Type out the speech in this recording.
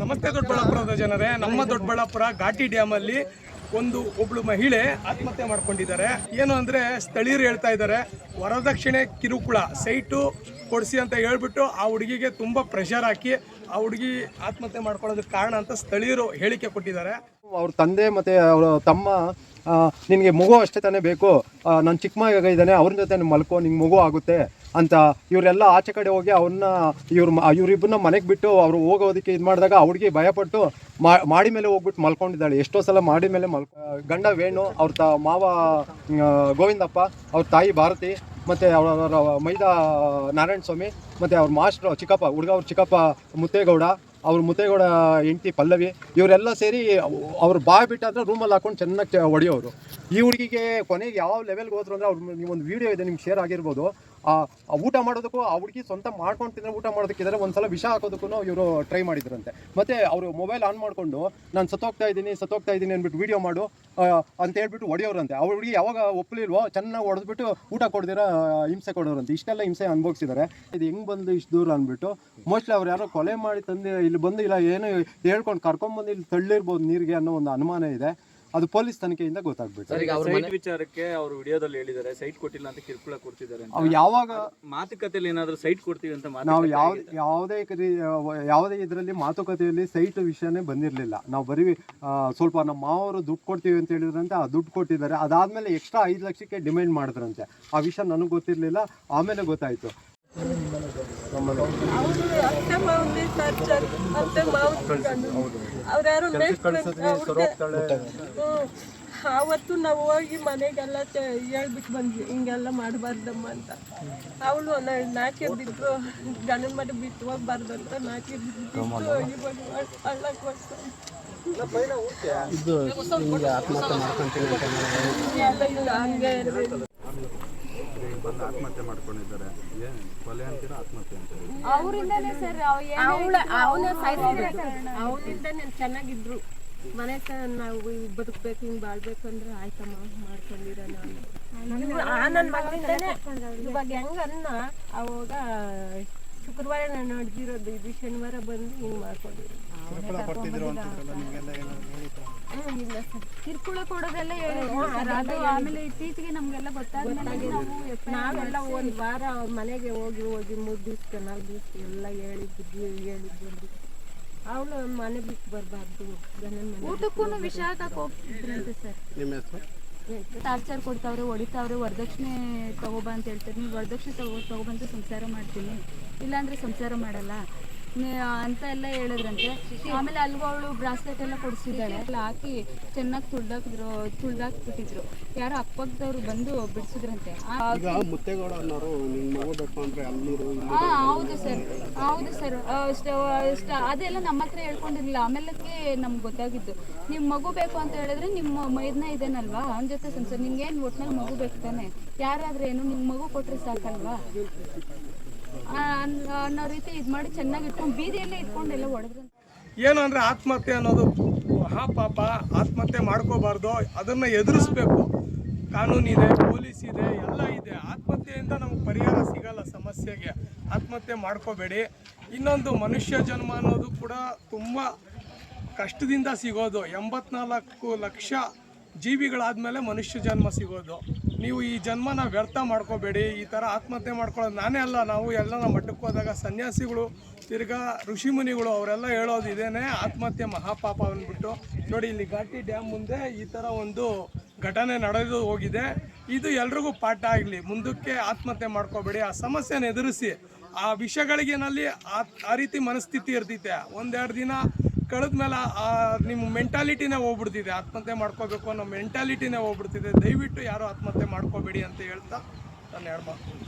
ನಮಸ್ತೆ ದೊಡ್ಡಬಳ್ಳಾಪುರದ ಜನರೇ. ನಮ್ಮ ದೊಡ್ಡಬಳ್ಳಾಪುರ ಘಾಟಿ ಡ್ಯಾಮ್ ಅಲ್ಲಿ ಒಂದು ಒಬ್ಳು ಮಹಿಳೆ ಆತ್ಮಹತ್ಯೆ ಮಾಡ್ಕೊಂಡಿದ್ದಾರೆ. ಏನು ಅಂದ್ರೆ ಸ್ಥಳೀಯರು ಹೇಳ್ತಾ ಇದ್ದಾರೆ, ವರದಕ್ಷಿಣೆ ಕಿರುಕುಳ, ಸೈಟು ಕೊಡಿಸಿ ಅಂತ ಹೇಳ್ಬಿಟ್ಟು ಆ ಹುಡುಗಿಗೆ ತುಂಬಾ ಪ್ರೆಷರ್ ಹಾಕಿ ಆ ಹುಡುಗಿ ಆತ್ಮಹತ್ಯೆ ಮಾಡ್ಕೊಳ್ಳೋದಕ್ಕೆ ಕಾರಣ ಅಂತ ಸ್ಥಳೀಯರು ಹೇಳಿಕೆ ಕೊಟ್ಟಿದ್ದಾರೆ. ಅವ್ರ ತಂದೆ ಮತ್ತು ಅವರ ತಮ್ಮ ನಿನಗೆ ಮಗು ಅಷ್ಟೇ ತಾನೇ ಬೇಕು. ನಾನು ಚಿಕ್ಕ ಮಗ ಇದ್ದಾನೆ ಅವ್ರ ಜೊತೆ ಮಲ್ಕೋ, ನಿಂಗೆ ಮಗು ಆಗುತ್ತೆ. ಅಂತ ಇವರೆಲ್ಲ ಆಚೆ ಕಡೆ ಹೋಗಿ ಅವ್ರನ್ನ ಇವ್ರ ಇವ್ರಿಬ್ಬರನ್ನ ಮನೆಗೆ ಬಿಟ್ಟು ಅವರು ಹೋಗೋದಕ್ಕೆ ಇದು ಮಾಡಿದಾಗ ಹುಡುಗಿ ಭಯಪಟ್ಟು ಮಾಡಿ ಮೇಲೆ ಹೋಗ್ಬಿಟ್ಟು ಮಲ್ಕೊಂಡಿದ್ದಾಳೆ. ಎಷ್ಟೋ ಸಲ ಮಾಡಿ ಮೇಲೆ ಮಲ್ಕ ಗಂಡ ವೇಣು, ಅವ್ರ ತ ಮಾವ ಗೋವಿಂದಪ್ಪ, ಅವ್ರ ತಾಯಿ ಭಾರತಿ, ಮತ್ತು ಅವರ ಮೈದಾ ನಾರಾಯಣ ಸ್ವಾಮಿ, ಮತ್ತು ಅವ್ರ ಮಾಸ್ಟ್ರು ಚಿಕ್ಕಪ್ಪ, ಹುಡುಗ ಅವ್ರ ಚಿಕ್ಕಪ್ಪ ಮುತ್ತೇಗೌಡ, ಅವ್ರ ಮುತ್ತೇಗೌಡ ಹೆಂಡತಿ ಪಲ್ಲವಿ, ಇವರೆಲ್ಲ ಸೇರಿ ಅವ್ರು ಬಾಯ್ ಬಿಟ್ಟಾದ್ರೆ ರೂಮಲ್ಲಿ ಹಾಕೊಂಡು ಚೆನ್ನಾಗಿ ಹೊಡೆಯೋರು ಈ ಹುಡುಗಿಗೆ ಕೊನೆಗೆ ಯಾವ ಲೆವೆಲ್ಗೆ ಹೋದ್ರು ಅಂದರೆ ಅವ್ರು ನೀವೊಂದು ವಿಡಿಯೋ ಇದೆ, ನಿಮ್ಗೆ ಶೇರ್ ಆಗಿರ್ಬೋದು. ಊಟ ಮಾಡೋದಕ್ಕೂ ಆ ಹುಡುಗಿ ಸ್ವಂತ ಮಾಡ್ಕೊಂಡು ತಿಂದರೆ ಊಟ ಮಾಡೋದಕ್ಕಿದ್ದಾರೆ ಒಂದ್ಸಲ ವಿಷ ಹಾಕೋದಕ್ಕೂ ಇವರು ಟ್ರೈ ಮಾಡಿದ್ರಂತೆ. ಮತ್ತೆ ಅವರು ಮೊಬೈಲ್ ಆನ್ ಮಾಡಿಕೊಂಡು ನಾನು ಸತ್ತೋಗ್ತಾ ಇದ್ದೀನಿ ಸತ್ತೋಗ್ತಾ ಇದ್ದೀನಿ ಅಂದ್ಬಿಟ್ಟು ವೀಡಿಯೋ ಮಾಡು ಆ, ಅಂತ ಹೇಳ್ಬಿಟ್ಟು ಹೊಡೆಯೋರಂತೆ. ಅವ್ರ ಹುಡುಗಿ ಯಾವಾಗ ಒಪ್ಪಲಿಲ್ವೋ ಚೆನ್ನಾಗಿ ಹೊಡೆದ್ಬಿಟ್ಟು ಊಟ ಕೊಡ್ದಿರ ಹಿಂಸೆ ಕೊಡೋರಂತೆ. ಇಷ್ಟೆಲ್ಲ ಹಿಂಸೆ ಅನುಭವಿಸಿದ್ದಾರೆ ಇದು ಹೆಂಗ್ ಬಂದು ಇಷ್ಟು ದೂರ ಅಂದ್ಬಿಟ್ಟು ಮೋಸ್ಟ್ಲಿ ಅವ್ರು ಯಾರೋ ಕೊಲೆ ಮಾಡಿ ತಂದು ಇಲ್ಲಿ ಬಂದು ಇಲ್ಲ ಏನು ಹೇಳ್ಕೊಂಡು ಕರ್ಕೊಂಬಂದು ಇಲ್ಲಿ ತಳ್ಳಿರ್ಬೋದು ನೀರಿಗೆ ಅನ್ನೋ ಒಂದು ಅನುಮಾನ ಇದೆ. ಅದು ಪೊಲೀಸ್ ತನಿಖೆಯಿಂದ ಗೊತ್ತಾಗ್ಬಿಟ್ಟು ಸೈಟ್ ವಿಚಾರಕ್ಕೆ ಅವರು ವಿಡಿಯೋದಲ್ಲಿ ಹೇಳಿದ್ದಾರೆ ಸೈಟ್ ಕೊಟ್ಟಿಲ್ಲ ಅಂತ ಕಿರುಕುಳ ಕೊಡ್ತಿದ್ದಾರೆ ಅಂತ. ಅವು ಯಾವಾಗ ಮಾತುಕತೆಯಲ್ಲಿ ಏನಾದ್ರೂ ಸೈಟ್ ಕೊಡ್ತೀವಿ ಅಂತ ನಾವು ಯಾವ ಯಾವುದೇ ಯಾವುದೇ ಇದರಲ್ಲಿ ಮಾತುಕತೆಯಲ್ಲಿ ಸೈಟ್ ವಿಷಯನೇ ಬಂದಿರಲಿಲ್ಲ. ನಾವು ಬರೀ ಆ, ಸ್ವಲ್ಪ ನಮ್ಮ ಮಾವರು ದುಡ್ಡು ಕೊಡ್ತೀವಿ ಅಂತ ಹೇಳಿದ್ರಂತೆ ಆ ದುಡ್ಡು ಕೊಟ್ಟಿದ್ದಾರೆ. ಅದಾದ್ಮೇಲೆ ಎಕ್ಸ್ಟ್ರಾ ಐದು ಲಕ್ಷಕ್ಕೆ ಡಿಮ್ಯಾಂಡ್ ಮಾಡಿದ್ರಂತೆ. ಆ ವಿಷಯ ನನಗೆ ಗೊತ್ತಿರಲಿಲ್ಲ ಆಮೇಲೆ ಗೊತ್ತಾಯ್ತು. ಅವ್ರ್ಯಾರು ಅವತ್ತು ನಾವು ಹೋಗಿ ಮನೆಗೆಲ್ಲ ಹೇಳ್ಬಿಟ್ಟು ಬಂದ್ವಿ ಹಿಂಗೆಲ್ಲ ಮಾಡಬಾರ್ದಮ್ಮ ಅಂತ. ಅವಳು ನಾಕೆ ಬಿದ್ದು ಗಂಡನ ಮಟ್ಟ ಬಿಟ್ಟು ಹೋಗ್ಬಾರ್ದು ಅಂತ ನಾಕೆ ಬಿದ್ದು ಹಳ್ಳಕ್ಕೆ ಹೋಗ್ತಾರೆ ಅವರಿಂದಾನೇ ಸರ್ ಅವ್ ಏನ್ ಅವಳ ಅವನ ಅವನಿಂದ ನಾನು ಚೆನ್ನಾಗಿದ್ರು. ಮನೆ ನಾವು ಬದುಕ್ಬೇಕು ಹಿಂಗ್ ಬಾಳ್ಬೇಕು ಅಂದ್ರೆ ಆಯ್ತಮ್ಮ ಮಾಡ್ಕೊಂಡಿರ ನಾನು ಆ ನನ್ನ ಮಗಳಿಂದಾನೆ ಇವಾಗ ಹೆಂಗ ಅನ್ನ ಅವಾಗ ಶುಕ್ರವಾರ ನಾನು ನಡೆದಿರೋದು ಇದು ಶನಿವಾರ ಬಂದು ಹಿಂಗ್ ಮಾಡ್ಕೊಂಡಿರೋದು. ಇಲ್ಲ ಸರ್. ಕಿರುಕುಳ ಕೊಡೋದೆಲ್ಲ ಹೇಳಿದ್ರು ಸರ್ ಅದು ಆಮೇಲೆ ಇತ್ತೀಚೆಗೆ ನಮ್ಗೆಲ್ಲ ಗೊತ್ತಾದ್ಮೇಲೆ ನಾವು ನಾವೆಲ್ಲ ಒಂದ್ ವಾರ ಅವ್ರ ಮನೆಗೆ ಹೋಗಿ ಹೋಗಿ ಮೂರ್ ದಿವ್ಸಕ್ಕೆ ನಾಲ್ಕು ದಿವಸ ಎಲ್ಲ ಹೇಳಿದ್ದು ಹೇಳಿದ್ದು ಅವಳು ಮನೆ ಬಿಟ್ಟು ಬರಬಾರ್ದು ಊಟಕ್ಕೂ ವಿಷ ಹಾಕಕ್ ಹೋಗ್ತಿದ್ರಂತೆ ಸರ್. ಟಾರ್ಚರ್ ಕೊಡ್ತಾವ್ರೆ ಹೊಡಿತಾವ್ರೆ ವರದಕ್ಷಿಣೆ ತಗೋಬಾ ಅಂತ ಹೇಳ್ತಾರೆ. ನೀವು ವರದಕ್ಷಿಣೆ ತಗೋ ತಗೊಬಂದು ಸಂಸಾರ ಮಾಡ್ತೀನಿ. ಇಲ್ಲಾಂದ್ರೆ ಸಂಸಾರ ಮಾಡಲ್ಲ. ಅಂತ ಎಲ್ಲ ಹೇಳಿದ್ರಂತೆ. ಆಮೇಲೆ ಅಲ್ಗೂ ಅವಳು ಬ್ರಾಸ್ಲೆಟ್ ಎಲ್ಲ ಕೊಡಿಸಿದ್ದಾಳೆ. ಎಲ್ಲ ಹಾಕಿ ಚೆನ್ನಾಗಿ ತುಳ್ದಾಕಿದ್ರು ತುಳ್ದಾಕ್ಬಿಟ್ಟಿದ್ರು. ಯಾರೋ ಅಕ್ಕಪಕ್ಕದವ್ರು ಬಂದು ಬಿಡಿಸಿದ್ರಂತೆ. ಹೌದು ಸರ್. ಹೌದು ಸರ್. ಅದೆಲ್ಲ ನಮ್ಮ ಹತ್ರ ಹೇಳ್ಕೊಂಡಿರ್ಲಿಲ್ಲ. ಆಮೇಲಕ್ಕೆ ನಮ್ಗೆ ಗೊತ್ತಾಗಿದ್ದು. ನಿಮ್ ಮಗು ಬೇಕು ಅಂತ ಹೇಳಿದ್ರೆ ನಿಮ್ಮ ಮೈದ್ನ ಇದೇನಲ್ವಾ? ಅವನ ಜೊತೆ ಸಂಸಾರ. ನಿಮ್ಗೆ ಏನು ಒಟ್ಟಿನಲ್ಲಿ ಮಗು ಬೇಕು ತಾನೆ? ಯಾರಾದ್ರೂ ಏನು ನಿಮ್ ಮಗು ಕೊಟ್ರೆ ಸಾಕಲ್ವಾ? ಅನ್ನೋ ರೀತಿ ಇದು ಮಾಡಿ ಚೆನ್ನಾಗಿ ಇಟ್ಕೊಂಡು ಬೀದಿಯಲ್ಲೇ ಇಟ್ಕೊಂಡು ಎಲ್ಲ ಹೊಡೆದ್ರು ಏನು ಅಂದರೆ ಆತ್ಮಹತ್ಯೆ ಅನ್ನೋದು ಹಾ ಪಾಪ. ಆತ್ಮಹತ್ಯೆ ಮಾಡ್ಕೋಬಾರ್ದು. ಅದನ್ನು ಎದುರಿಸ್ಬೇಕು. ಕಾನೂನಿದೆ ಪೊಲೀಸ್ ಇದೆ, ಎಲ್ಲ ಇದೆ. ಆತ್ಮಹತ್ಯೆಯಿಂದ ನಮಗೆ ಪರಿಹಾರ ಸಿಗಲ್ಲ ಸಮಸ್ಯೆಗೆ. ಆತ್ಮಹತ್ಯೆ ಮಾಡ್ಕೋಬೇಡಿ. ಇನ್ನೊಂದು ಮನುಷ್ಯ ಜನ್ಮ ಅನ್ನೋದು ಕೂಡ ತುಂಬ ಕಷ್ಟದಿಂದ ಸಿಗೋದು. ಎಂಬತ್ನಾಲ್ಕು ಲಕ್ಷ ಜೀವಿಗಳಾದಮೇಲೆ ಮನುಷ್ಯ ಜನ್ಮ ಸಿಗೋದು. ನೀವು ಈ ಜನ್ಮನ ವ್ಯರ್ಥ ಮಾಡ್ಕೋಬೇಡಿ, ಈ ಥರ ಆತ್ಮಹತ್ಯೆ ಮಾಡ್ಕೊಳ್ಳೋದು ನಾನೇ ಅಲ್ಲ, ನಾವು ಎಲ್ಲ ನಮ್ಮ ಮಟ್ಟಕ್ಕೆ ಹೋದಾಗ ಸನ್ಯಾಸಿಗಳು, ತಿರ್ಗಾ ಋಷಿಮುನಿಗಳು ಅವರೆಲ್ಲ ಹೇಳೋದು ಇದೇನೆ ಆತ್ಮಹತ್ಯೆ ಮಹಾಪಾಪ ಅಂದ್ಬಿಟ್ಟು. ನೋಡಿ, ಇಲ್ಲಿ ಘಾಟಿ ಡ್ಯಾಮ್ ಮುಂದೆ ಈ ಥರ ಒಂದು ಘಟನೆ ನಡೆದು ಹೋಗಿದೆ. ಇದು ಎಲ್ರಿಗೂ ಪಾಠ ಆಗಲಿ, ಮುಂದಕ್ಕೆ ಆತ್ಮಹತ್ಯೆ ಮಾಡ್ಕೋಬೇಡಿ. ಆ ಸಮಸ್ಯೆನ ಎದುರಿಸಿ, ಆ ವಿಷಯಗಳಿಗೆನಲ್ಲಿ ಆ ಆ ರೀತಿ ಮನಸ್ಥಿತಿ ಇರ್ತೈತೆ. ಒಂದೆರಡು ದಿನ ಕಳೆದ ಮೇಲೆ ಆ ನಿಮ್ಮ ಮೆಂಟಾಲಿಟಿನೇ ಹೋಗ್ಬಿಡ್ತಿದೆ, ಆತ್ಮಹತ್ಯೆ ಮಾಡ್ಕೋಬೇಕು ಅನ್ನೋ ಮೆಂಟಾಲಿಟಿನೇ ಹೋಗ್ಬಿಡ್ತಿದೆ. ದಯವಿಟ್ಟು ಯಾರು ಆತ್ಮಹತ್ಯೆ ಮಾಡ್ಕೋಬೇಡಿ ಅಂತ ಹೇಳ್ತಾ ನಾನು ಹೇಳ್ಬಾರ್ದು.